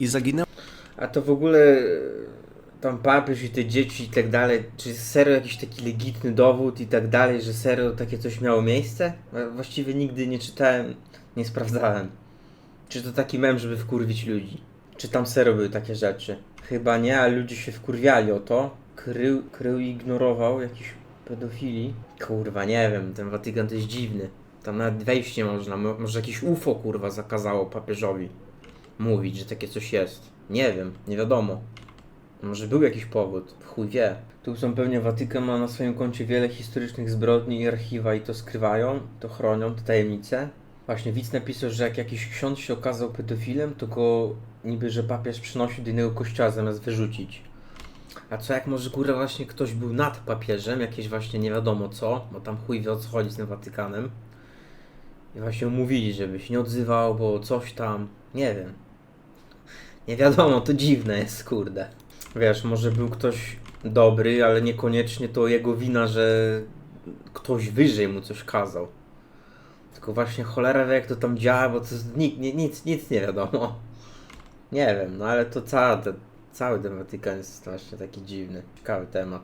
i zaginęła A to w ogóle e, tam papież i te dzieci i tak dalej, czy serio jakiś taki legitny dowód i tak dalej, że serio takie coś miało miejsce? Właściwie nigdy nie czytałem, nie sprawdzałem. Czy to taki mem, żeby wkurwić ludzi? Czy tam serio były takie rzeczy? Chyba nie, ale ludzie się wkurwiali o to. Krył, krył i ignorował jakiś pedofili. Kurwa, nie wiem, ten Watykan to jest dziwny. Tam nawet wejść nie można, mo- może jakiś UFO kurwa zakazało papieżowi mówić, że takie coś jest. Nie wiem, nie wiadomo. Może był jakiś powód, chuj wie. Tu są pewnie Watykan ma na swoim koncie wiele historycznych zbrodni i archiwa i to skrywają, to chronią, te tajemnice. Właśnie widz napisał, że jak jakiś ksiądz się okazał pedofilem, to go niby, że papież przynosił do innego kościoła zamiast wyrzucić. A co jak może kurwa właśnie ktoś był nad papieżem, jakieś właśnie nie wiadomo co, bo tam chuj wie o co chodzi z tym Watykanem. I właśnie mówili, żeby się nie odzywał, bo coś tam, nie wiem. Nie wiadomo, to dziwne jest, kurde. Wiesz, może był ktoś dobry, ale niekoniecznie to jego wina, że ktoś wyżej mu coś kazał. Tylko właśnie cholera wie jak to tam działa, bo to nikt, nie, nic, nic nie wiadomo. Nie wiem, no ale to cała cały ten Watykan jest właśnie taki dziwny. Ciekawy temat.